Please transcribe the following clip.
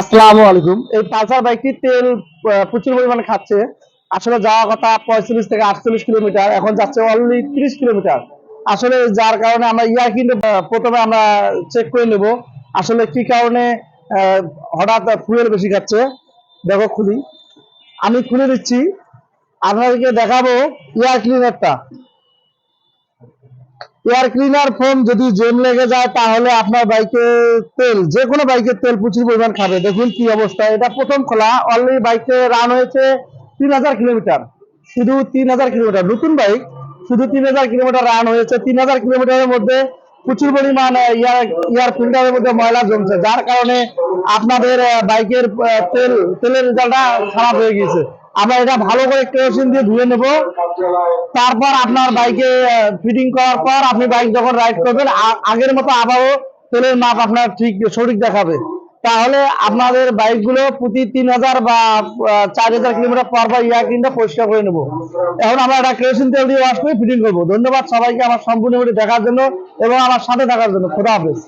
আসসালামু আলাইকুম। এই পালসার বাইকটি তেল প্রচুর পরিমাণে খাচ্ছে। আসলে যাওয়ার কথা পঁয়তাল্লিশ থেকে আটচল্লিশ কিলোমিটার, এখন যাচ্ছে অনলি তিরিশ কিলোমিটার। আসলে যার কারণে আমরা ইয়ার কিন্তু প্রথমে আমরা চেক করে নেব। আসলে কি কারণে হঠাৎ ফুয়েল বেশি খাচ্ছে? দেখো খুলি। আমি খুলে দিচ্ছি। আপনাদেরকে দেখাবো এয়ার ক্লিনারটা এয়ার ক্লিনার ফোম যদি জেম লেগে যায় তাহলে আপনার বাইকে তেল যে কোনো বাইকের তেল প্রচুর পরিমাণ খাবে। দেখুন কি অবস্থা। এটা প্রথম খোলা। অলরেডি বাইকে রান হয়েছে তিন হাজার কিলোমিটার। শুধু তিন হাজার কিলোমিটার। নতুন বাইক শুধু তিন হাজার কিলোমিটার রান হয়েছে। তিন হাজার কিলোমিটারের মধ্যে প্রচুর পরিমাণ এয়ার এয়ার ফিল্টারের মধ্যে ময়লা জমছে। যার কারণে আপনাদের আহ, বাইকের তেল তেলের রেজাল্টটা খারাপ হয়ে গিয়েছে। আমরা এটা ভালো করে কেরোসিন দিয়ে ধুয়ে নেব। তারপর আপনার বাইকে ফিটিং করার পর আপনি বাইক যখন রাইড করবেন আগের মতো আবারও তেলের মাপ আপনার ঠিক সঠিক দেখাবে। তাহলে আপনাদের বাইকগুলো প্রতি তিন হাজার বা চার হাজার কিলোমিটার পর পর ইয়ার কিনটা পরিষ্কার করে নেব। এখন আমরা একটা কেরোসিন তেল দিয়ে ওয়াশ করে ফিটিং করব। ধন্যবাদ সবাইকে আমার সম্পূর্ণ দেখার জন্য এবং আমার সাথে থাকার জন্য। খোদা হাফেজ।